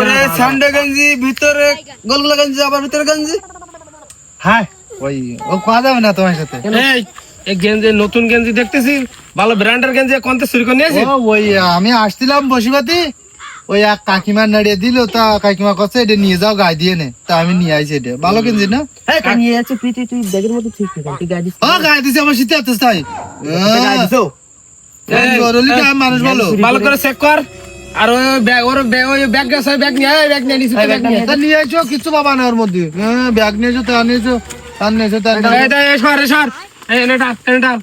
ওরে সান্ডে গঞ্জি ভিতরে গোলগোলা গঞ্জি আবার ভিতরে গঞ্জি। হ্যাঁ ওই ও খাওয়া যাবে না তোমার সাথে? এই এই গেঞ্জি নতুন গেঞ্জি দেখতেছি। ভালো ব্র্যান্ডের গেঞ্জি কোনতে চুরি করে নিয়েছিস ও ওই আমি আসছিলাম বসিবাতি। ওই এক কাকিমা নাড়িয়ে দিল তা কাকিমা কচ্ছে এটা নিয়ে যাও গায়ে দিয়ে নে। তা আমি নিয়ে আইছি এটা। ভালো কিনছি না? আছে তুই ব্যাগের ঠিক ও গায়ে দিছে আমার শীতে আসতে তাই। দিছো? মানুষ ভালো। ভালো করে চেক কর। আর ওই ব্যাগ ওর ব্যাগ ওই ব্যাগ গেছে ব্যাগ নিয়ে ব্যাগ নিয়ে নিছি ব্যাগ নিয়ে। তা নিয়ে আইছো কিছু বাবা না ওর মধ্যে। হ্যাঁ ব্যাগ নিয়েছো তা নিয়েছো তার নিয়েছো তার এই সর সর। এনে ডাল এনে ডাল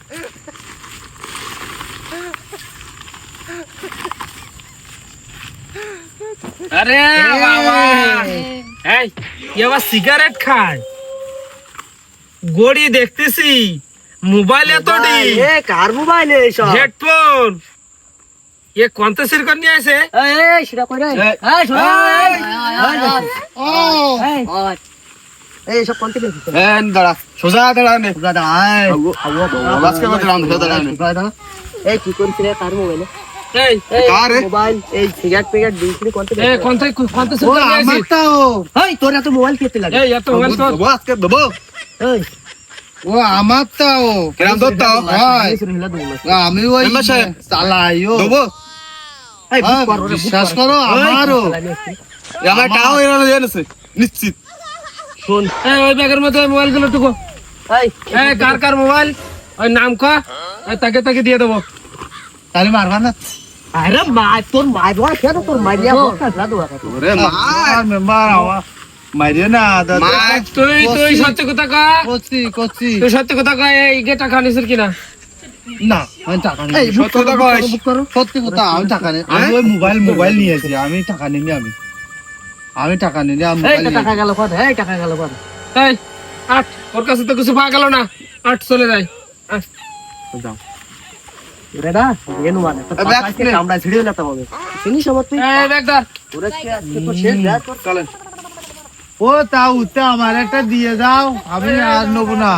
আরে বাবা। এই এ আবার সিগারেট খায়। গড়ি দেখতেছি। মোবাইল এত এ কার মোবাইল হেডফোন। এ কোনতে সির করে নিয়ে আসে এই এই সেটা কই রে এই শোন এই এই সব কোন থেকে দিছো এন দাঁড়া সোজা দাঁড়া নে দাদা আয় বাসকে মধ্যে রাউন্ড সোজা দাঁড়া নে এই কি কার মোবাইল এই এই কার মোবাইল এই সিগারেট পিগারেট দিছিলি কোন থেকে কোনতে কোনতে সির নিয়ে আসে আমারটা এই তোর এত মোবাইল কেতে লাগে এই এত মোবাইল তো দেবো দেবো এই ও কিরাম হয় আমি ওই চালাই দেবো এই হ্যাঁ, বুক কর রে বিশ্বাস করো। আমারও। আমার টাও এরা জেনেছে নিশ্চিত। শুন এই ওই ব্যাগের মধ্যে মোবাইলগুলো টুকো। এই এই কার কার মোবাইল? ওই নাম ক? তাকে তাকে দিয়ে দেবো। তাহলে মারবা না। আরে মা তোর মাই কেন? তোর মাই দিয়া বকা না দোয়া ওরে মা। আর মেম্বার আওয়া। মারিয়ে না দাদা। তুই তুই সত্যি কথা ক। করছি করছি তুই সত্যি কথা ক এই গে টাকা নিছিস কিনা? না। আমি টাকা নেই বুক সত্যি করো কথা বুক করো। সত্যি কথা আমি টাকা নেই আমি ওই মোবাইল মোবাইল নিয়েছি আমি টাকা নিইনি আমি। আমি টাকা নিইনি আমি টাকা গেল কত এই টাকা গেল কত এই আট। ওর কাছে তো কিছু পাওয়া গেল না। আট চলে যায় এনু মানে নে। চিনি তুই? এই ওরে কি আজকে তো শেষ চলেন। ও তা উঠতে আমার একটা দিয়ে দাও। আমি আর নেব না।